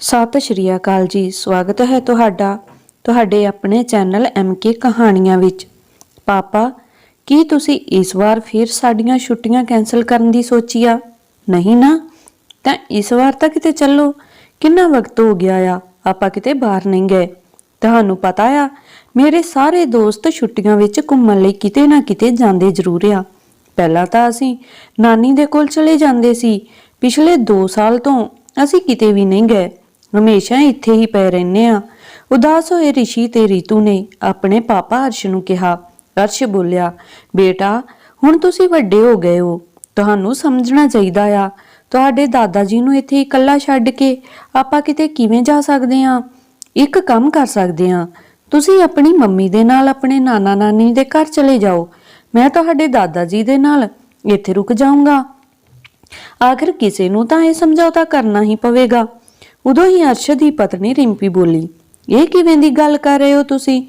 ਸਤਿ ਸ਼੍ਰੀ ਅਕਾਲ ਜੀ, ਸਵਾਗਤ ਹੈ ਤੁਹਾਡਾ ਤੁਹਾਡੇ ਆਪਣੇ ਚੈਨਲ MK ਕਹਾਣੀਆਂ ਵਿੱਚ। ਪਾਪਾ, ਕੀ ਤੁਸੀਂ ਇਸ ਵਾਰ ਫਿਰ ਸਾਡੀਆਂ ਛੁੱਟੀਆਂ ਕੈਨਸਲ ਕਰਨ ਦੀ ਸੋਚੀ ਆ ਨਹੀਂ ਨਾ? ਤਾਂ ਇਸ ਵਾਰ ਤਾਂ ਕਿਤੇ ਚੱਲੋ। ਕਿੰਨਾ ਵਕਤ ਹੋ ਗਿਆ ਆ? ਆਪਾਂ ਕਿਤੇ ਬਾਹਰ ਨਹੀਂ ਗਏ। ਤੁਹਾਨੂੰ ਪਤਾ ਆ, ਮੇਰੇ ਸਾਰੇ ਦੋਸਤ ਛੁੱਟੀਆਂ ਵਿੱਚ ਘੁੰਮਣ ਲਈ ਕਿਤੇ ਨਾ ਕਿਤੇ ਜਾਂਦੇ ਜ਼ਰੂਰ ਆ। ਪਹਿਲਾਂ ਤਾਂ ਅਸੀਂ ਨਾਨੀ ਦੇ ਕੋਲ ਚਲੇ ਜਾਂਦੇ ਸੀ। ਪਿਛਲੇ 2 ਸਾਲ ਤੋਂ ਅਸੀਂ ਕਿਤੇ ਵੀ ਨਹੀਂ ਗਏ। ਹਮੇਸ਼ਾ ਇੱਥੇ ਹੀ ਪਏ ਰਹਿੰਦੇ ਆ ਉਦਾਸ ਹੋਏ ਰਿਸ਼ੀ ਤੇ ਰੀਤੂ ਨੇ ਆਪਣੇ ਪਾਪਾ ਅਰਸ਼ ਨੂੰ ਕਿਹਾ, ਅਰਸ਼ ਬੋਲਿਆ, ਬੇਟਾ, ਹੁਣ ਤੁਸੀਂ ਵੱਡੇ ਹੋ ਗਏ ਹੋ। ਤੁਹਾਨੂੰ ਸਮਝਣਾ ਚਾਹੀਦਾ ਆ। ਤੁਹਾਡੇ ਦਾਦਾ ਜੀ ਨੂੰ ਇੱਥੇ ਇਕੱਲਾ ਛੱਡ ਕੇ ਆਪਾਂ ਕਿਤੇ ਕਿਵੇਂ ਜਾ ਸਕਦੇ ਆ ਇੱਕ ਕੰਮ ਕਰ ਸਕਦੇ ਆ ਤੁਸੀਂ ਆਪਣੀ ਮੰਮੀ ਦੇ ਨਾਲ ਆਪਣੇ ਨਾਨਾ ਨਾਨੀ ਦੇ ਘਰ ਚਲੇ ਜਾਓ। ਮੈਂ ਤੁਹਾਡੇ ਦਾਦਾ ਜੀ ਦੇ ਨਾਲ ਇੱਥੇ ਰੁਕ ਜਾਊਂਗਾ। ਆਖਰ ਕਿਸੇ ਨੂੰ ਤਾਂ ਇਹ ਸਮਝੌਤਾ ਕਰਨਾ ਹੀ ਪਵੇਗਾ। ਉਦੋਂ ਹੀ ਅਰਸ਼ਦ ਦੀ ਪਤਨੀ ਰਿੰਪੀ ਬੋਲੀ, ਇਹ ਕਿਵੇਂ ਦੀ ਗੱਲ ਕਰ ਰਹੇ ਹੋ ਤੁਸੀਂ?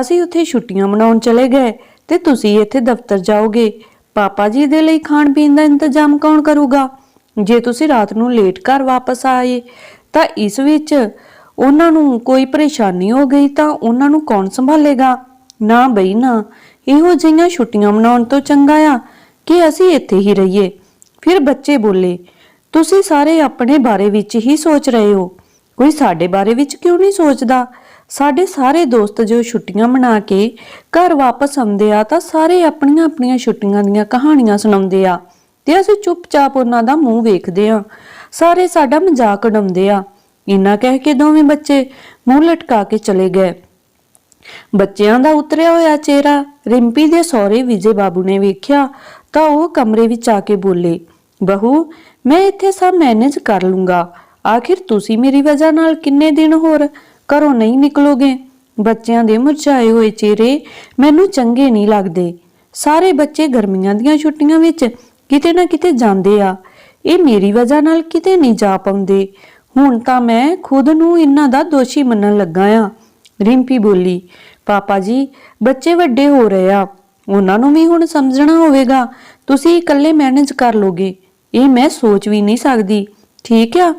ਅਸੀਂ ਉੱਥੇ ਛੁੱਟੀਆਂ ਮਨਾਉਣ ਚਲੇ ਗਏ ਤੇ ਤੁਸੀਂ ਇੱਥੇ ਦਫ਼ਤਰ ਜਾਓਗੇ। ਪਾਪਾ ਜੀ ਦੇ ਲਈ ਖਾਣ ਪੀਣ ਦਾ ਇੰਤਜ਼ਾਮ ਕੌਣ ਕਰੂਗਾ? ਜੇ ਤੁਸੀਂ ਰਾਤ ਨੂੰ ਲੇਟ ਘਰ ਵਾਪਸ ਆਏ, ਤਾਂ ਇਸ ਵਿੱਚ ਉਹਨਾਂ ਨੂੰ ਕੋਈ ਪਰੇਸ਼ਾਨੀ ਹੋ ਗਈ ਤਾਂ ਉਹਨਾਂ ਨੂੰ ਕੌਣ ਸੰਭਾਲੇਗਾ? ਨਾ ਬਈ ਨਾ, ਇਹੋ ਜਿਹੀਆਂ ਛੁੱਟੀਆਂ ਮਨਾਉਣ ਤੋਂ ਚੰਗਾ ਆ ਕਿ ਅਸੀਂ ਇੱਥੇ ਹੀ ਰਹੀਏ। ਫਿਰ ਬੱਚੇ ਬੋਲੇ ਤੁਸੀਂ ਸਾਰੇ ਆਪਣੇ ਬਾਰੇ ਵਿੱਚ ਹੀ ਸੋਚ ਰਹੇ ਹੋ। ਕੋਈ ਸਾਡੇ ਬਾਰੇ ਵਿੱਚ ਕਿਉਂ ਨਹੀਂ ਸੋਚਦਾ? ਸਾਡੇ ਸਾਰੇ ਦੋਸਤ ਜੋ ਛੁੱਟੀਆਂ ਮਨਾ ਕੇ ਘਰ ਵਾਪਸ ਆਉਂਦੇ ਆ, ਤਾਂ ਸਾਰੇ ਆਪਣੀਆਂ ਆਪਣੀਆਂ ਛੁੱਟੀਆਂ ਦੀਆਂ ਕਹਾਣੀਆਂ ਸੁਣਾਉਂਦੇ ਆ। ਤੇ ਅਸੀਂ ਚੁੱਪਚਾਪ ਉਹਨਾਂ ਦਾ ਮੂੰਹ ਵੇਖਦੇ ਆ ਸਾਰੇ ਸਾਡਾ ਮਜ਼ਾਕ ਉਡਾਉਂਦੇ ਆ। ਇੰਨਾ ਕਹਿ ਕੇ ਦੋਵੇਂ ਬੱਚੇ ਮੂੰਹ ਲਟਕਾ ਕੇ ਚਲੇ ਗਏ। ਬੱਚਿਆਂ ਦਾ ਉਤਰਿਆ ਹੋਇਆ ਚਿਹਰਾ ਰਿੰਪੀ ਦੇ ਸਹੁਰੇ ਵਿਜੇ ਬਾਬੂ ਨੇ ਵੇਖਿਆ, ਤਾਂ ਉਹ ਕਮਰੇ ਵਿੱਚ ਆ ਕੇ ਬੋਲੇ ਬਹੂ, ਮੈਂ ਇੱਥੇ ਸਭ ਮੈਨੇਜ ਕਰ ਲੂੰਗਾ। ਆਖਿਰ ਤੁਸੀਂ ਮੇਰੀ ਵਜ੍ਹਾ ਨਾਲ ਕਿੰਨੇ ਦਿਨ ਹੋਰ ਘਰੋਂ ਨਹੀਂ ਨਿਕਲੋਗੇ? ਬੱਚਿਆਂ ਦੇ ਮੁਰਝਾਏ ਹੋਏ ਚਿਹਰੇ ਮੈਨੂੰ ਚੰਗੇ ਨਹੀਂ ਲੱਗਦੇ। ਸਾਰੇ ਬੱਚੇ ਗਰਮੀਆਂ ਦੀਆਂ ਛੁੱਟੀਆਂ ਵਿੱਚ ਕਿਤੇ ਨਾ ਕਿਤੇ ਜਾਂਦੇ ਆ। ਇਹ ਮੇਰੀ ਵਜ੍ਹਾ ਨਾਲ ਕਿਤੇ ਨਹੀਂ ਜਾ ਪਾਉਂਦੇ। ਹੁਣ ਤਾਂ ਮੈਂ ਖੁਦ ਨੂੰ ਇਹਨਾਂ ਦਾ ਦੋਸ਼ੀ ਮੰਨਣ ਲੱਗਾ ਆ। ਰਿੰਪੀ ਬੋਲੀ, ਪਾਪਾ ਜੀ, ਬੱਚੇ ਵੱਡੇ ਹੋ ਰਹੇ ਆ। ਉਹਨਾਂ ਨੂੰ ਵੀ ਹੁਣ ਸਮਝਣਾ ਹੋਵੇਗਾ। ਤੁਸੀਂ ਇਕੱਲੇ ਮੈਨੇਜ ਕਰ ਲੋਗੇ। ਇਹ ਮੈਂ ਸੋਚ ਵੀ ਨਹੀਂ ਸਕਦੀ। ਠੀਕ ਆ,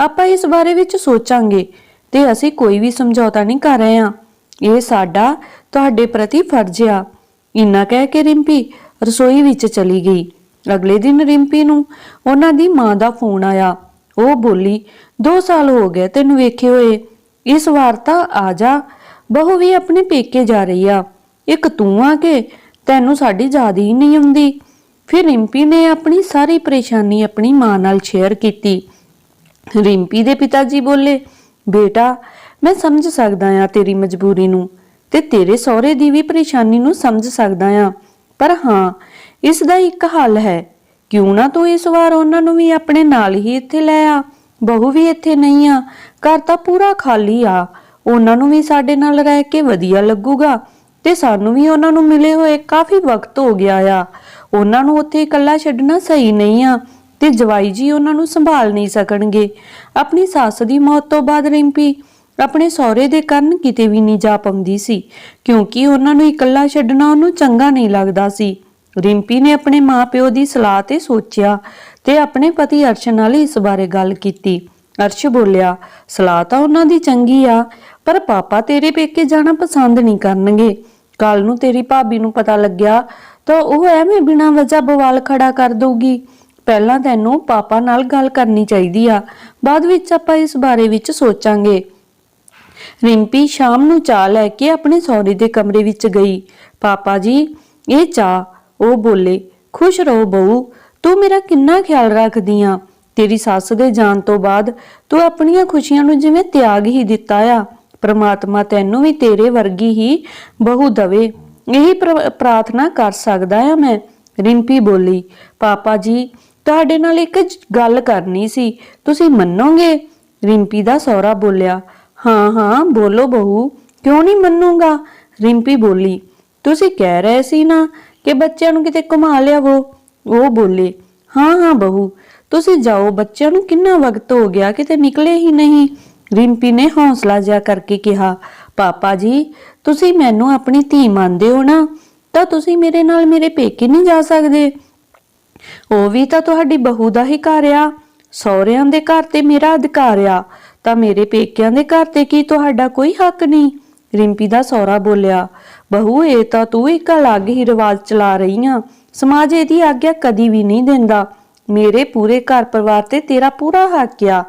ਆਪਾਂ ਇਸ ਬਾਰੇ ਵਿੱਚ ਸੋਚਾਂਗੇ ਤੇ ਅਸੀਂ ਕੋਈ ਵੀ ਸਮਝੌਤਾ ਨਹੀਂ ਕਰ ਰਹੇ ਆ ਇਹ ਸਾਡਾ, ਤੁਹਾਡੇ ਪ੍ਰਤੀ ਫਰਜ਼ ਆ। ਇੰਨਾ ਕਹਿ ਕੇ ਰਿੰਪੀ ਰਸੋਈ ਵਿੱਚ ਚਲੀ ਗਈ। ਅਗਲੇ ਦਿਨ ਰਿੰਪੀ ਨੂੰ ਉਹਨਾਂ ਦੀ ਮਾਂ ਦਾ ਫੋਨ ਆਇਆ। ਉਹ ਬੋਲੀ 2 ਸਾਲ ਹੋ ਗਏ ਤੈਨੂੰ ਵੇਖੇ ਹੋਏ। ਇਸ ਵਾਰ ਤਾਂ ਆ ਜਾ। ਬਹੂ ਵੀ ਆਪਣੇ ਪੇਕੇ ਜਾ ਰਹੀ ਆ। ਇੱਕ ਤੂੰ ਆ ਕੇ ਤੈਨੂੰ ਸਾਡੀ ਯਾਦ ਹੀ ਨਹੀਂ ਆਉਂਦੀ। ਫਿਰ ਰਿੰਪੀ ਨੇ ਆਪਣੀ ਸਾਰੀ ਪਰੇਸ਼ਾਨੀ ਆਪਣੀ ਮਾਂ ਨਾਲ ਸ਼ੇਅਰ ਕੀਤੀ। ਰਿੰਪੀ ਦੇ ਪਿਤਾ ਜੀ ਬੋਲੇ, ਬੇਟਾ, ਮੈਂ ਸਮਝ ਸਕਦਾ ਆ ਤੇਰੀ ਮਜਬੂਰੀ ਨੂੰ ਤੇ ਤੇਰੇ ਸਹੁਰੇ ਦੀ ਵੀ ਪਰੇਸ਼ਾਨੀ ਨੂੰ ਸਮਝ ਸਕਦਾ ਆ ਪਰ ਹਾਂ, ਇਸ ਦਾ ਇੱਕ ਹੱਲ ਹੈ। ਕਿਉਂ ਨਾ ਤੂੰ ਇਸ ਵਾਰ ਉਹਨਾਂ ਨੂੰ ਵੀ ਆਪਣੇ ਨਾਲ ਹੀ ਇੱਥੇ ਲੈ ਆ? ਬਹੂ ਵੀ ਇੱਥੇ ਨਹੀਂ ਆ, ਘਰ ਤਾਂ ਪੂਰਾ ਖਾਲੀ ਆ। ਉਹਨਾਂ ਨੂੰ ਵੀ ਸਾਡੇ ਨਾਲ ਰਹਿ ਕੇ ਵਧੀਆ ਲੱਗੂਗਾ ਤੇ ਸਾਨੂੰ ਵੀ ਉਹਨਾਂ ਨੂੰ ਮਿਲੇ ਹੋਏ ਕਾਫੀ ਵਕਤ ਹੋ ਗਿਆ ਆ। ਉਹਨਾਂ ਨੂੰ ਉੱਥੇ ਇਕੱਲਾ ਛੱਡਣਾ ਸਹੀ ਨਹੀਂ ਆ ਤੇ ਜਵਾਈ ਜੀ ਉਹਨਾਂ ਨੂੰ ਸੰਭਾਲ ਨਹੀਂ ਸਕਣਗੇ। ਆਪਣੀ ਸੱਸ ਦੀ ਮੌਤ ਤੋਂ ਬਾਅਦ ਰਿੰਪੀ ਆਪਣੇ ਸਹੁਰੇ ਦੇ ਕਰਨ ਕਿਤੇ ਵੀ ਨਹੀਂ ਜਾ ਪਾਉਂਦੀ ਸੀ, ਕਿਉਂਕਿ ਉਹਨਾਂ ਨੂੰ ਇਕੱਲਾ ਛੱਡਣਾ ਉਹਨੂੰ ਚੰਗਾ ਨਹੀਂ ਲੱਗਦਾ ਸੀ। ਰਿੰਪੀ ਨੇ ਆਪਣੇ ਮਾਪਿਓ ਦੀ ਸਲਾਹ ਤੇ ਸੋਚਿਆ ਤੇ ਆਪਣੇ ਪਤੀ ਅਰਸ਼ ਨਾਲ ਇਸ ਬਾਰੇ ਗੱਲ ਕੀਤੀ। ਅਰਸ਼ ਬੋਲਿਆ, ਸਲਾਹ ਤਾਂ ਉਹਨਾਂ ਦੀ ਚੰਗੀ ਆ, ਪਰ ਪਾਪਾ ਤੇਰੇ ਪੇਕੇ ਜਾਣਾ ਪਸੰਦ ਨਹੀਂ ਕਰਨਗੇ। ਕੱਲ ਨੂੰ ਤੇਰੀ ਭਾਬੀ ਨੂੰ ਪਤਾ ਲੱਗਿਆ ਤਾਂ ਉਹ ਐਵੇਂ ਬਿਨਾਂ ਵਜ੍ਹਾ ਬਵਾਲ ਖੜਾ ਕਰ ਦਊਗੀ। ਪਹਿਲਾਂ ਤੈਨੂੰ ਪਾਪਾ ਨਾਲ ਗੱਲ ਕਰਨੀ ਚਾਹੀਦੀ ਆ। ਬਾਅਦ ਵਿੱਚ ਆਪਾਂ ਇਸ ਬਾਰੇ ਵਿੱਚ ਸੋਚਾਂਗੇ। ਰਿੰਪੀ ਸ਼ਾਮ ਨੂੰ ਚਾਹ ਲੈ ਕੇ ਆਪਣੇ ਸਹੁਰੇ ਦੇ ਕਮਰੇ ਵਿੱਚ ਗਈ। ਪਾਪਾ ਜੀ, ਇਹ ਚਾਹ। ਉਹ ਬੋਲੇ, ਖੁਸ਼ ਰਹੋ ਬਹੂ, ਤੂੰ ਮੇਰਾ ਕਿੰਨਾ ਖਿਆਲ ਰੱਖਦੀ ਆ। ਤੇਰੀ ਸੱਸ ਦੇ ਜਾਣ ਤੋਂ ਬਾਅਦ ਤੂੰ ਆਪਣੀਆਂ ਖੁਸ਼ੀਆਂ ਨੂੰ ਜਿਵੇਂ ਤਿਆਗ ਹੀ ਦਿੱਤਾ ਆ। ਪ੍ਰਮਾਤਮਾ ਤੈਨੂੰ ਵੀ ਤੇਰੇ ਵਰਗੀ ਹੀ ਬਹੂ ਦਵੇ। ਇਹੀ ਪ੍ਰਾਰਥਨਾ ਕਰ ਸਕਦਾ ਆ ਮੈਂ। ਰਿੰਪੀ ਬੋਲੀ, ਪਾਪਾ ਜੀ, ਤੁਹਾਡੇ ਨਾਲ ਇੱਕ ਗੱਲ ਕਰਨੀ ਸੀ, ਤੁਸੀਂ ਮੰਨੋਗੇ? ਰਿੰਪੀ ਦਾ ਸਹੁਰਾ ਬੋਲਿਆ, ਹਾਂ ਹਾਂ, ਬੋਲੋ ਬਹੂ, ਕਿਉਂ ਨਹੀਂ ਮੰਨੂਗਾ? ਰਿੰਪੀ ਬੋਲੀ, ਤੁਸੀਂ ਕਹਿ ਰਹੇ ਸੀ ਨਾ ਕਿ ਬੱਚਿਆਂ ਨੂੰ ਕਿਤੇ ਘੁਮਾ ਲਿਆਵੋ? ਉਹ ਬੋਲੇ, ਹਾਂ ਹਾਂ ਬਹੂ, ਤੁਸੀਂ ਜਾਓ, ਬੱਚਿਆਂ ਨੂੰ ਕਿੰਨਾ ਵਕਤ ਹੋ ਗਿਆ ਕਿਤੇ ਨਿਕਲੇ ਹੀ ਨਹੀਂ? ਰਿੰਪੀ ਨੇ ਹੌਸਲਾ ਜਿਹਾ ਕਰਕੇ ਕਿਹਾ, ਪਾਪਾ ਜੀ ਤੁਸੀਂ ਮੈਨੂੰ ਆਪਣੀ ਧੀ ਮੰਨਦੇ ਹੋ ਨਾ, ਤਾਂ ਤੁਸੀਂ ਮੇਰੇ ਨਾਲ ਮੇਰੇ ਪੇਕੇ ਨਹੀਂ ਜਾ ਸਕਦੇ। ਉਹ ਵੀ ਤਾਂ ਤੁਹਾਡੀ ਬਹੂ ਦਾ ਹੀ ਘਰ ਆ, ਸਹੁਰਿਆਂ ਦੇ ਘਰ ਤੇ ਮੇਰਾ ਅਧਿਕਾਰ ਆ, ਤਾਂ ਮੇਰੇ ਪੇਕਿਆਂ ਦੇ ਘਰ ਤੇ ਕੀ ਤੁਹਾਡਾ ਕੋਈ ਹੱਕ ਨਹੀਂ? ਰਿੰਪੀ ਦਾ ਸਹੁਰਾ ਬੋਲਿਆ, ਬਹੂ, ਇਹ ਤਾਂ ਤੂੰ ਇੱਕ ਅਲੱਗ ਹੀ ਰਿਵਾਜ ਚਲਾ ਰਹੀ ਆ। ਸਮਾਜ ਇਹਦੀ ਆਗਿਆ ਕਦੀ ਵੀ ਨਹੀਂ ਦਿੰਦਾ। ਮੇਰੇ ਪੂਰੇ ਘਰ ਪਰਿਵਾਰ ਤੇ ਤੇਰਾ ਪੂਰਾ ਹੱਕ ਆ।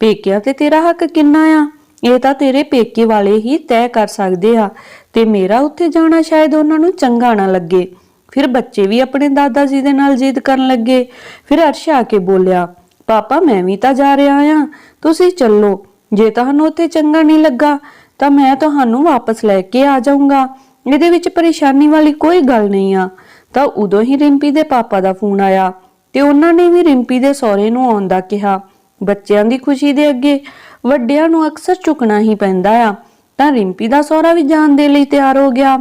ਪੇਕਿਆਂ ਤੇ ਤੇਰਾ ਹੱਕ ਕਿੰਨਾ ਆ? ਇਹ ਤਾਂ ਤੇਰੇ ਪੇਕੇ ਵਾਲੇ ਹੀ ਤੈਅ ਕਰ ਸਕਦੇ ਆ। ਤੇ ਮੇਰਾ ਉੱਥੇ ਜਾਣਾ ਸ਼ਾਇਦ ਉਹਨਾਂ ਨੂੰ ਚੰਗਾ ਨਾ ਲੱਗੇ। ਫਿਰ ਬੱਚੇ ਵੀ ਆਪਣੇ ਦਾਦਾ ਜੀ ਦੇ ਨਾਲ ਜਿੱਦ ਕਰਨ ਲੱਗੇ। ਫਿਰ ਅਰਸ਼ ਆ ਕੇ ਬੋਲਿਆ, ਪਾਪਾ, ਮੈਂ ਵੀ ਤਾਂ ਜਾ ਰਿਹਾ ਆ। ਤੁਸੀਂ ਚੱਲੋ। ਜੇ ਤੁਹਾਨੂੰ ਉੱਥੇ ਚੰਗਾ ਨਹੀਂ ਲੱਗਾ, ਤਾਂ ਮੈਂ ਤੁਹਾਨੂੰ ਵਾਪਸ ਲੈ ਕੇ ਆ ਜਾਊਂਗਾ। ਇਹਦੇ ਵਿੱਚ ਪਰੇਸ਼ਾਨੀ ਵਾਲੀ ਕੋਈ ਗੱਲ ਨਹੀਂ ਆ। ਤਾਂ ਉਦੋਂ ਹੀ ਰਿੰਪੀ ਦੇ ਪਾਪਾ ਦਾ ਫੋਨ ਆਇਆ ਤੇ ਉਹਨਾਂ ਨੇ ਵੀ ਰਿੰਪੀ ਦੇ ਸਹੁਰੇ ਨੂੰ ਆਉਣ ਦਾ ਕਿਹਾ। ਬੱਚਿਆਂ ਦੀ ਖੁਸ਼ੀ ਦੇ ਅੱਗੇ ਵੱਡਿਆਂ ਨੂੰ ਅਕਸਰ ਝੁਕਣਾ ਹੀ ਪੈਂਦਾ ਆ। ਤਾਂ ਰਿੰਪੀ ਦਾ ਸਹੁਰਾ ਵੀ ਜਾਣ ਦੇ ਲਈ ਤਿਆਰ ਹੋ ਗਿਆ।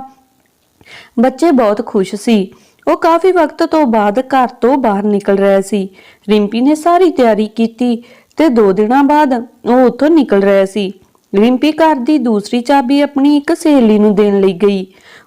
ਬੱਚੇ ਬਹੁਤ ਖੁਸ਼ ਸੀ। ਉਹ ਕਾਫੀ ਵਕਤ ਤੋਂ ਬਾਅਦ ਘਰ ਤੋਂ ਬਾਹਰ ਨਿਕਲ ਰਿਹਾ ਸੀ। ਰਿੰਪੀ ਨੇ ਸਾਰੀ ਤਿਆਰੀ ਕੀਤੀ ਤੇ 2 ਦਿਨਾਂ ਬਾਅਦ ਉਹ ਉੱਥੋਂ ਨਿਕਲ ਰਿਹਾ ਸੀ। ਰਿੰਪੀ ਘਰ ਦੀ ਦੂਸਰੀ ਚਾਬੀ ਆਪਣੀ ਇੱਕ ਸਹੇਲੀ ਨੂੰ ਦੇਣ ਲਈ ਗਈ।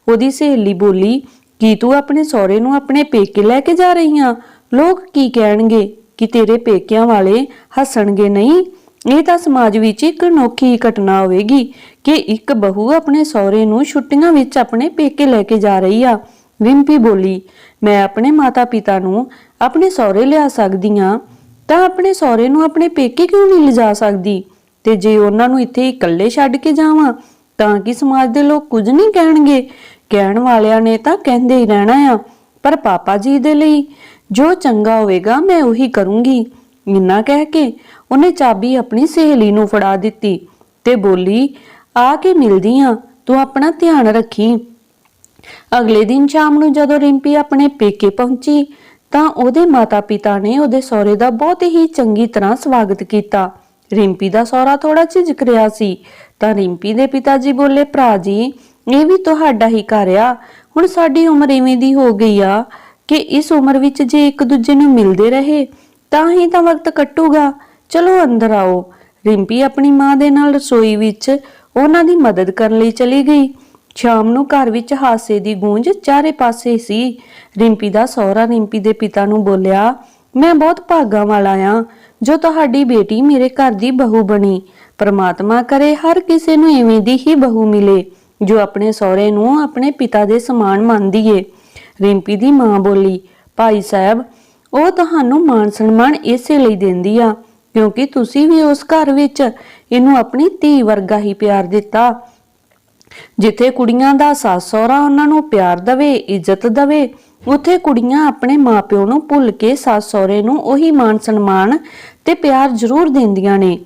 ਉਹਦੀ ਸਹੇਲੀ ਬੋਲੀ, ਕੀ ਤੂੰ ਆਪਣੇ ਸਹੁਰੇ ਨੂੰ ਆਪਣੇ ਪੇਕੇ ਲੈ ਕੇ ਜਾ ਰਹੀ ਆ ਲੋਕ ਕੀ ਕਹਿਣਗੇ? ਕਿ ਤੇਰੇ ਪੇਕਿਆਂ ਵਾਲੇ ਹੱਸਣਗੇ ਨਹੀਂ? ਇਹ ਤਾਂ ਸਮਾਜ ਵਿੱਚ ਇੱਕ ਅਨੋਖੀ ਘਟਨਾ ਹੋਵੇਗੀ ਕਿ ਇੱਕ ਬਹੂ ਆਪਣੇ ਸਹੁਰੇ ਨੂੰ ਛੁੱਟੀਆਂ ਵਿੱਚ ਆਪਣੇ ਪੇਕੇ ਲੈ ਕੇ ਜਾ ਰਹੀ ਆ। ਵਿੰਪੀ ਬੋਲੀ, ਮੈਂ ਆਪਣੇ ਮਾਤਾ-ਪਿਤਾ ਨੂੰ ਆਪਣੇ ਸਹੁਰੇ ਲਿਆ ਸਕਦੀ ਆ, ਤਾਂ ਆਪਣੇ ਸਹੁਰੇ ਨੂੰ ਆਪਣੇ ਪੇਕੇ ਕਿਉਂ ਨਹੀਂ ਲਿਜਾ ਸਕਦੀ? ਤੇ ਜੇ ਉਹਨਾਂ ਨੂੰ ਇੱਥੇ ਇਕੱਲੇ ਛੱਡ ਕੇ ਜਾਵਾਂ, ਤਾਂ ਕਿ ਸਮਾਜ ਦੇ ਲੋਕ ਕੁਝ ਨਹੀਂ ਕਹਿਣਗੇ? ਕਹਿਣ ਵਾਲਿਆਂ ਨੇ ਤਾਂ ਕਹਿੰਦੇ ਹੀ ਰਹਿਣਾ ਆ। ਪਰ ਪਾਪਾ ਜੀ ਦੇ ਲਈ ਜੋ ਚੰਗਾ ਹੋਵੇਗਾ, ਮੈਂ ਉਹੀ ਕਰੂੰਗੀ। ਇੰਨਾ ਕਹਿ ਕੇ ਉਹਨੇ ਚਾਬੀ ਆਪਣੀ ਸਹੇਲੀ ਨੂੰ ਫੜਾ ਦਿੱਤੀ ਤੇ ਬੋਲੀ, ਆ ਕੇ ਮਿਲਦੀ ਆ, ਤੂੰ ਆਪਣਾ ਧਿਆਨ ਰੱਖੀ। ਅਗਲੇ ਦਿਨ ਸ਼ਾਮ ਨੂੰ ਜਦੋਂ ਰਿੰਪੀ ਆਪਣੇ ਪੇਕੇ ਪਹੁੰਚੀ, ਤਾਂ ਉਹਦੇ ਮਾਤਾ-ਪਿਤਾ ਨੇ ਉਹਦੇ ਸਹੁਰੇ ਦਾ ਬਹੁਤ ਹੀ ਚੰਗੀ ਤਰ੍ਹਾਂ ਸਵਾਗਤ ਕੀਤਾ। ਰਿੰਪੀ ਦਾ ਸਹੁਰਾ ਥੋੜਾ ਝਿਜਕ ਰਿਹਾ ਸੀ, ਤਾਂ ਰਿੰਪੀ ਦੇ ਪਿਤਾ ਜੀ ਬੋਲੇ, ਭਰਾ ਜੀ, ਇਹ ਵੀ ਤੁਹਾਡਾ ਹੀ ਘਰ ਆ। ਹੁਣ ਸਾਡੀ ਉਮਰ ਇਵੇਂ ਦੀ ਹੋ ਗਈ ਆ ਕਿ ਇਸ ਉਮਰ ਵਿੱਚ ਜੇ ਇੱਕ ਦੂਜੇ ਨੂੰ ਮਿਲਦੇ ਰਹੇ ਤਾਂ ਹੀ ਤਾਂ ਵਕਤ ਕੱਟੂਗਾ। ਚਲੋ ਅੰਦਰ ਆਓ। ਰਿੰਪੀ ਆਪਣੀ ਮਾਂ ਦੇ ਨਾਲ ਰਸੋਈ ਵਿੱਚ ਉਹਨਾਂ ਦੀ ਮਦਦ ਕਰਨ ਲਈ ਚਲੀ ਗਈ। ਸ਼ਾਮ ਨੂੰ ਘਰ ਵਿੱਚ ਹਾਸੇ ਦੀ ਗੂੰਜ ਚਾਰੇ ਪਾਸੇ ਸੀ। ਰਿੰਪੀ ਦਾ ਸਹੁਰਾ ਰਿੰਪੀ ਦੇ ਪਿਤਾ ਨੂੰ ਬੋਲਿਆ, ਮੈਂ ਬਹੁਤ ਭਾਗਾਂ ਵਾਲਾ ਆ। ਜੋ ਤੁਹਾਡੀ ਬੇਟੀ ਮੇਰੇ ਘਰ ਦੀ ਬਹੂ ਬਣੀ। ਪ੍ਰਮਾਤਮਾ ਕਰੇ ਹਰ ਕਿਸੇ ਨੂੰ ਇਵੇਂ ਦੀ ਹੀ ਬਹੂ ਮਿਲੇ, ਜੋ ਆਪਣੇ ਸਹੁਰੇ ਨੂੰ ਆਪਣੇ ਪਿਤਾ ਦੇ ਸਮਾਨ ਮੰਨਦੀ ਏ। ਰਿੰਪੀ ਦੀ ਮਾਂ ਬੋਲੀ, ਭਾਈ ਸਾਹਿਬ ਉਹ ਤੁਹਾਨੂੰ ਮਾਣ ਸਨਮਾਨ ਇਸੇ ਲਈ ਦਿੰਦੀ ਆ, ਕਿਉਂਕਿ ਤੁਸੀਂ ਵੀ ਉਸ ਘਰ ਵਿੱਚ ਇਹਨੂੰ ਆਪਣੀ ਧੀ ਵਰਗਾ ਹੀ ਪਿਆਰ ਦਿੱਤਾ। ਜਿੱਥੇ ਕੁੜੀਆਂ ਦਾ ਸੱਸ ਸਹੁਰਾ ਉਹਨਾਂ ਨੂੰ ਪਿਆਰ ਦਵੇ, ਇੱਜ਼ਤ ਦਵੇ, ਉੱਥੇ ਕੁੜੀਆਂ ਆਪਣੇ ਮਾਪਿਓ ਨੂੰ ਭੁੱਲ ਕੇ ਸੱਸ ਸਹੁਰੇ ਨੂੰ ਉਹੀ ਮਾਣ ਸਨਮਾਨ ਤੇ ਪਿਆਰ ਜ਼ਰੂਰ ਦਿੰਦੀਆਂ ਨੇ।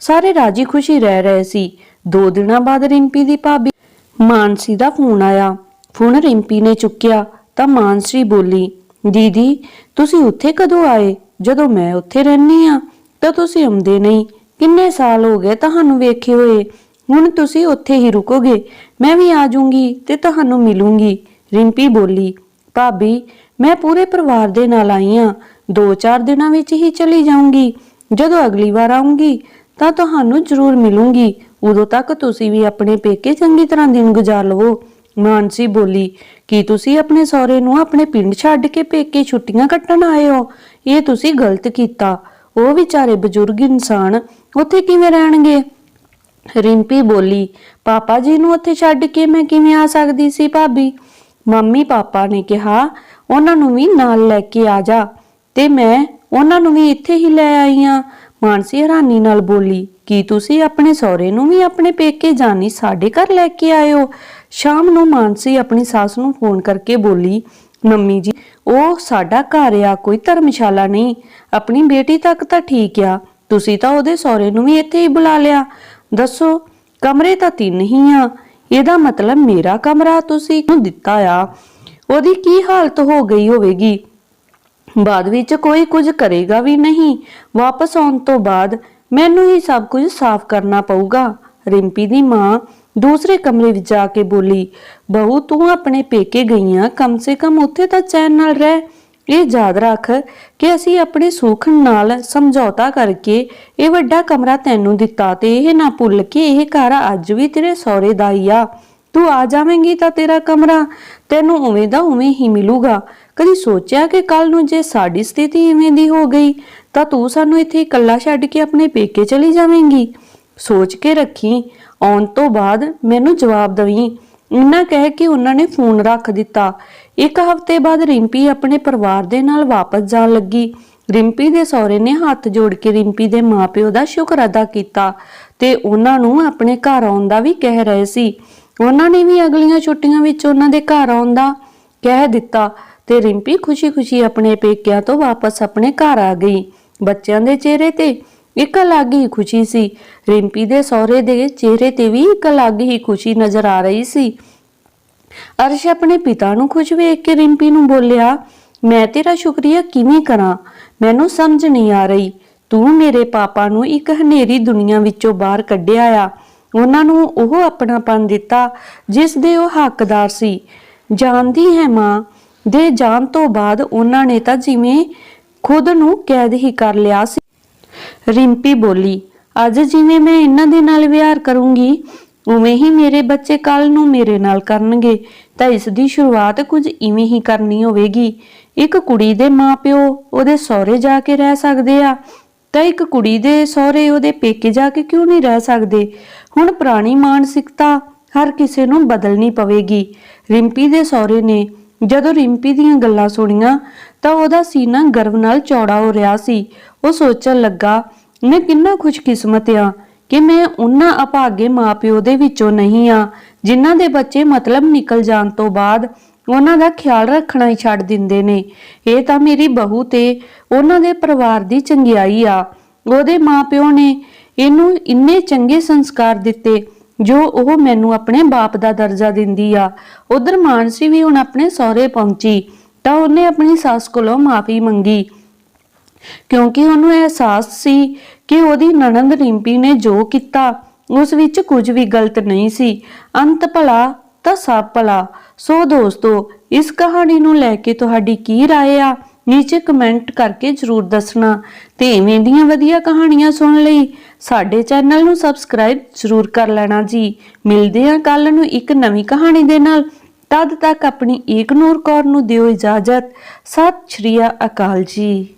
ਸਾਰੇ ਰਾਜੀ ਖੁਸ਼ੀ ਰਹਿ ਰਹੇ ਸੀ। ਦੋ ਦਿਨਾਂ ਬਾਅਦ ਰਿੰਪੀ ਦੀ ਭਾਬੀ ਮਾਨਸੀ ਦਾ ਫੋਨ ਆਇਆ। ਫੋਨ ਰਿੰਪੀ ਨੇ ਚੁੱਕਿਆ ਤਾਂ ਮਾਨਸੀ ਬੋਲੀ ਦੀਦੀ, ਤੁਸੀਂ ਉੱਥੇ ਕਦੋਂ ਆਏ? ਜਦੋਂ ਮੈਂ ਉੱਥੇ ਰਹਿੰਦੀ ਆ ਤਾਂ ਤੁਸੀਂ ਆਉਂਦੇ ਨਹੀਂ। ਕਿੰਨੇ ਸਾਲ ਹੋ ਗਏ ਤੁਹਾਨੂੰ ਵੇਖੇ ਹੋਏ। ਹੁਣ ਤੁਸੀਂ ਉੱਥੇ ਹੀ ਰੁਕੋਗੇ। ਮੈਂ ਵੀ ਆ ਜਾਊਂਗੀ ਤੇ ਤੁਹਾਨੂੰ ਮਿਲੂੰਗੀ। ਰਿੰਪੀ ਬੋਲੀ, ਭਾਬੀ, ਮੈਂ ਪੂਰੇ ਪਰਿਵਾਰ ਦੇ ਨਾਲ ਆਈ ਆ ਦੋ ਚਾਰ ਦਿਨਾਂ ਵਿੱਚ ਹੀ ਚਲੀ ਜਾਊਂਗੀ। ਜਦੋਂ ਅਗਲੀ ਵਾਰ ਆਉਂਗੀ ਤਾਂ ਤੁਹਾਨੂੰ ਜ਼ਰੂਰ ਮਿਲੂੰਗੀ। ਉਦੋਂ ਤੱਕ ਤੁਸੀਂ ਵੀ ਆਪਣੇ ਪੇਕੇ ਚੰਗੀ ਤਰ੍ਹਾਂ ਦਿਨ ਗੁਜ਼ਾਰ ਲਵੋ। ਮਾਨਸੀ ਬੋਲੀ, ਕੀ ਤੁਸੀਂ ਆਪਣੇ ਸਹੁਰੇ ਨੂੰ ਆਪਣੇ ਪਿੰਡ ਛੱਡ ਕੇ ਪੇਕੇ ਛੁੱਟੀਆਂ ਕੱਟਣ ਆਏ ਹੋ? ਇਹ ਤੁਸੀਂ ਗਲਤ ਕੀਤਾ। ਉਹ ਵਿਚਾਰੇ ਬਜ਼ੁਰਗ ਇਨਸਾਨ, ਉੱਥੇ ਕਿਵੇਂ ਰਹਿਣਗੇ? ਰਿੰਪੀ ਬੋਲੀ, ਪਾਪਾ ਜੀ ਨੂੰ ਉੱਥੇ ਛੱਡ ਕੇ ਮੈਂ ਕਿਵੇਂ ਆ ਸਕਦੀ ਸੀ ਭਾਬੀ? ਮੰਮੀ ਪਾਪਾ ਨੇ ਕਿਹਾ, ਉਹਨਾਂ ਨੂੰ ਵੀ ਨਾਲ ਲੈ ਕੇ ਆ ਜਾ। ਤੇ ਮੈਂ, ਉਹਨਾਂ ਨੂੰ ਵੀ ਇੱਥੇ ਹੀ ਲੈ ਆਈ ਆ। ਮਾਨਸੀ ਹੈਰਾਨੀ ਨਾਲ ਬੋਲੀ, ਕੀ ਤੁਸੀਂ ਆਪਣੇ ਸਹੁਰੇ ਨੂੰ ਵੀ ਆਪਣੇ ਪੇਕੇ ਜਾਣੀ ਸਾਡੇ ਘਰ ਲੈ ਕੇ ਆਏ ਹੋ? ਸ਼ਾਮ ਨੂੰ ਮਾਨਸੀ ਆਪਣੀ ਸੱਸ ਨੂੰ ਫੋਨ ਕਰਕੇ ਬੋਲੀ, ਮੰਮੀ ਜੀ, ਉਹ ਸਾਡਾ ਘਰ ਆ, ਕੋਈ ਧਰਮਸ਼ਾਲਾ ਨਹੀਂ। ਆਪਣੀ ਬੇਟੀ ਤੱਕ ਤਾਂ ਠੀਕ ਆ। ਤੁਸੀਂ ਤਾਂ ਉਹਦੇ ਸਹੁਰੇ ਨੂੰ ਵੀ ਇੱਥੇ ਹੀ ਬੁਲਾ ਲਿਆ। ਦੱਸੋ, ਕਮਰੇ ਤਾਂ ਤਿੰਨ ਹੀ ਆ। ਇਹਦਾ ਮਤਲਬ ਮੇਰਾ ਕਮਰਾ ਤੁਸੀਂ ਨੂੰ ਦਿੱਤਾ ਆ? ਉਹਦੀ ਕੀ ਹਾਲਤ ਹੋ ਗਈ ਹੋਵੇਗੀ? ਬਾਅਦ ਵਿੱਚ ਕੋਈ ਕੁਝ ਕਰੇਗਾ ਵੀ ਨਹੀਂ। ਵਾਪਸ ਆਉਣ ਤੋਂ ਬਾਅਦ ਮੈਨੂੰ ਹੀ ਸਭ ਕੁਝ ਸਾਫ਼ ਕਰਨਾ ਪਊਗਾ। ਰਿੰਪੀ ਦੀ ਮਾਂ ਦੂਸਰੇ ਕਮਰੇ ਵਿੱਚ ਜਾ ਕੇ ਬੋਲੀ, ਬਹੂ, ਤੂੰ ਆਪਣੇ ਪੇਕੇ ਗਈਆਂ, ਕਮ ਸੇ ਕਮ ਉੱਥੇ ਤਾਂ ਚੈਨ ਨਾਲ ਰਹਿ। ਇਹ ਯਾਦ ਰੱਖ ਕਿ ਅਸੀਂ ਆਪਣੇ ਸੁੱਖ ਨਾਲ ਸਮਝੌਤਾ ਕਰਕੇ ਇਹ ਵੱਡਾ ਕਮਰਾ ਤੈਨੂੰ ਦਿੱਤਾ ਤੇ ਇਹ ਨਾ ਭੁੱਲ ਕਿ ਇਹ ਘਰ ਅੱਜ ਵੀ ਤੇਰੇ ਸਹੁਰੇ ਦਾ ਹੀ ਆ। ਤੂੰ ਆ ਜਾਵੇਂਗੀ ਤਾਂ ਤੇਰਾ ਕਮਰਾ ਤੈਨੂੰ ਉਵੇਂ ਦਾ ਉਵੇਂ ਹੀ ਮਿਲੂਗਾ। ਕਦੀ ਸੋਚਿਆ ਕਿ ਕੱਲ ਨੂੰ ਜੇ ਸਾਡੀ ਸਥਿਤੀ ਇਵੇਂ ਦੀ ਹੋ ਗਈ, ਤਾਂ ਤੂੰ ਸਾਨੂੰ ਇੱਥੇ ਇਕੱਲਾ ਛੱਡ ਕੇ ਆਪਣੇ ਪੇਕੇ ਚਲੀ ਜਾਵੇਂਗੀ। ਸੋਚ ਕੇ ਰੱਖੀ। ਆਉਣ ਤੋਂ ਬਾਅਦ ਮੈਨੂੰ ਜਵਾਬ ਦਵੀਂ, ਇੰਨਾ ਕਹਿ ਕੇ ਉਹਨਾਂ ਨੇ ਫੋਨ ਰੱਖ ਦਿੱਤਾ। ਇੱਕ ਹਫ਼ਤੇ ਬਾਅਦ ਰਿੰਪੀ ਆਪਣੇ ਪਰਿਵਾਰ ਦੇ ਨਾਲ ਵਾਪਸ ਜਾਣ ਲੱਗੀ। ਰਿੰਪੀ ਦੇ ਸਹੁਰੇ ਨੇ ਹੱਥ ਜੋੜ ਕੇ ਰਿੰਪੀ ਦੇ ਮਾਪਿਓ ਦਾ ਸ਼ੁਕਰ ਅਦਾ ਕੀਤਾ ਤੇ ਉਹਨਾਂ ਨੂੰ ਆਪਣੇ ਘਰ ਆਉਣ ਦਾ ਵੀ ਕਹਿ ਰਹੇ ਸੀ। ਉਹਨਾਂ ਨੇ ਵੀ ਅਗਲੀਆਂ ਛੁੱਟੀਆਂ ਵਿੱਚ ਉਹਨਾਂ ਦੇ ਘਰ ਆਉਣ ਦਾ ਕਹਿ ਦਿੱਤਾ ਤੇ ਰਿੰਪੀ ਖੁਸ਼ੀ-ਖੁਸ਼ੀ ਆਪਣੇ ਪੇਕਿਆਂ ਤੋਂ ਵਾਪਸ ਆਪਣੇ ਘਰ ਆ ਗਈ। ਬੱਚਿਆਂ ਦੇ ਚਿਹਰੇ ਤੇ ਇੱਕ ਅਲੱਗ ਹੀ ਖੁਸ਼ੀ ਸੀ। ਰਿੰਪੀ ਦੇ ਸਹੁਰੇ ਦੇ ਚਿਹਰੇ ਤੇ ਵੀ ਇੱਕ ਅਲੱਗ ਹੀ ਖੁਸ਼ੀ ਨਜ਼ਰ ਆ ਰਹੀ ਸੀ। ਅਰਸ਼ ਆਪਣੇ ਪਿਤਾ ਨੂੰ ਖੁਸ਼ ਵੇਖ ਕੇ ਰਿੰਪੀ ਨੂੰ ਬੋਲਿਆ, ਮੈਂ ਤੇਰਾ ਸ਼ੁਕਰੀਆ ਕਿਵੇਂ ਕਰਾਂ? ਮੈਨੂੰ ਸਮਝ ਨਹੀਂ ਆ ਰਹੀ। ਤੂੰ ਮੇਰੇ ਪਾਪਾ ਨੂੰ ਇੱਕ ਹਨੇਰੀ ਦੁਨੀਆ ਵਿੱਚੋਂ ਬਾਹਰ ਕੱਢਿਆ ਆ। ਉਹਨਾਂ ਨੂੰ ਉਹ ਆਪਣਾਪਨ ਦਿੱਤਾ, ਜਿਸ ਦੇ ਉਹ ਹੱਕਦਾਰ ਸੀ। ਜਾਣਦੀ ਹੈ ਮਾਂ, ਦੇ ਜਾਣ ਤੋਂ ਬਾਅਦ ਉਹਨਾਂ ਨੇ ਤਾਂ ਜਿਵੇਂ ਖੁਦ ਨੂੰ ਕੈਦ ਹੀ ਕਰ ਲਿਆ ਸੀ। ਰਿੰਪੀ ਬੋਲੀ, ਅੱਜ ਜਿਵੇਂ ਮੈਂ ਇਹਨਾਂ ਦੇ ਨਾਲ ਵਿਹਾਰ ਕਰੂੰਗੀ, ਉਵੇਂ ਹੀ ਮੇਰੇ ਬੱਚੇ ਕੱਲ ਨੂੰ ਮੇਰੇ ਨਾਲ ਕਰਨਗੇ, ਤਾਂ ਇਸ ਦੀ ਸ਼ੁਰੂਆਤ ਕੁਝ ਇਵੇਂ ਹੀ ਕਰਨੀ ਹੋਵੇਗੀ। ਇੱਕ ਕੁੜੀ ਦੇ ਮਾਪਿਓ ਉਹਦੇ ਸਹੁਰੇ ਜਾ ਕੇ ਰਹਿ ਸਕਦੇ ਆ, ਤਾਂ ਇੱਕ ਕੁੜੀ ਦੇ ਸਹੁਰੇ ਉਹਦੇ ਪੇਕੇ ਜਾ ਕੇ ਕਿਉਂ ਨਹੀਂ ਰਹਿ ਸਕਦੇ? ਹੁਣ ਪੁਰਾਣੀ ਮਾਨਸਿਕਤਾ ਹਰ ਕਿਸੇ ਨੂੰ ਬਦਲਣੀ ਪਵੇਗੀ। ਰਿੰਪੀ ਦੇ ਸਹੁਰੇ ਨੇ ਜਦੋਂ ਰਿੰਪੀ ਦੀਆਂ ਗੱਲਾਂ ਸੁਣੀਆਂ, ਤਾਂ ਉਹਦਾ ਸੀਨਾ ਗਰਵ ਨਾਲ ਚੌੜਾ ਹੋ ਰਿਹਾ ਸੀ। ਉਹ ਸੋਚਣ ਲੱਗਾ, ਮੈਂ ਕਿੰਨਾ ਖੁਸ਼ਕਿਸਮਤ ਆ ਕਿ ਮੈਂ ਉਹਨਾਂ ਅਭਾਗੇ ਮਾਪਿਓ ਦੇ ਵਿੱਚੋਂ ਨਹੀਂ ਆ, ਜਿਨ੍ਹਾਂ ਦੇ ਬੱਚੇ ਮਤਲਬ ਨਿਕਲ ਜਾਣ ਤੋਂ ਬਾਅਦ ਉਹਨਾਂ ਦਾ ਖਿਆਲ ਰੱਖਣਾ ਹੀ ਛੱਡ ਦਿੰਦੇ ਨੇ। ਇਹ ਤਾਂ ਮੇਰੀ ਬਹੂ ਤੇ ਉਹਨਾਂ ਦੇ ਪਰਿਵਾਰ ਦੀ ਚੰਗਿਆਈ ਆ। ਉਹਦੇ ਮਾਪਿਓ ਨੇ ਇਹਨੂੰ ਇੰਨੇ ਚੰਗੇ ਸੰਸਕਾਰ ਦਿੱਤੇ, ਜੋ ਉਹ ਮੈਨੂੰ ਆਪਣੇ ਬਾਪ ਦਾ ਦਰਜਾ ਦਿੰਦੀ ਆ। ਉਧਰ ਮਾਨਸੀ ਵੀ ਹੁਣ ਆਪਣੇ ਸਹੁਰੇ ਪਹੁੰਚੀ, ਤਾਂ ਉਹਨੇ ਆਪਣੀ ਸੱਸ ਕੋਲੋਂ ਮਾਫੀ ਮੰਗੀ। ਕਿਉਂਕਿ ਉਹਨੂੰ ਅਹਿਸਾਸ ਸੀ ਕਿ ਉਹਦੀ ਨਣਦ ਰਿੰਪੀ ਨੇ ਜੋ ਕੀਤਾ ਉਸ ਵਿੱਚ ਕੁਝ ਵੀ ਗਲਤ ਨਹੀਂ ਸੀ ਅੰਤ ਭਲਾ ਤਾਂ ਸਭ ਭਲਾ ਸੋ ਦੋਸਤੋ ਇਸ ਕਹਾਣੀ ਨੂੰ ਲੈ ਕੇ ਤੁਹਾਡੀ ਕੀ رائے ਆ ਨੀਚੇ ਕਮੈਂਟ ਕਰਕੇ ਜਰੂਰ ਦੱਸਣਾ ਤੇ ਇਵੇਂ ਦੀਆਂ ਵਧੀਆ ਕਹਾਣੀਆਂ ਸੁਣਨ ਲਈ ਸਾਡੇ ਚੈਨਲ ਨੂੰ ਸਬਸਕ੍ਰਾਈਬ ਜਰੂਰ ਕਰ ਲੈਣਾ ਜੀ ਮਿਲਦੇ ਹਾਂ ਕੱਲ ਨੂੰ ਇੱਕ ਨਵੀਂ ਕਹਾਣੀ ਦੇ ਨਾਲ ਤਦ ਤੱਕ ਆਪਣੀ ਏਕਨੂਰ ਕੌਰ ਨੂੰ ਦਿਓ ਇਜਾਜ਼ਤ ਸਤਿ ਸ਼੍ਰੀ ਅਕਾਲ ਜੀ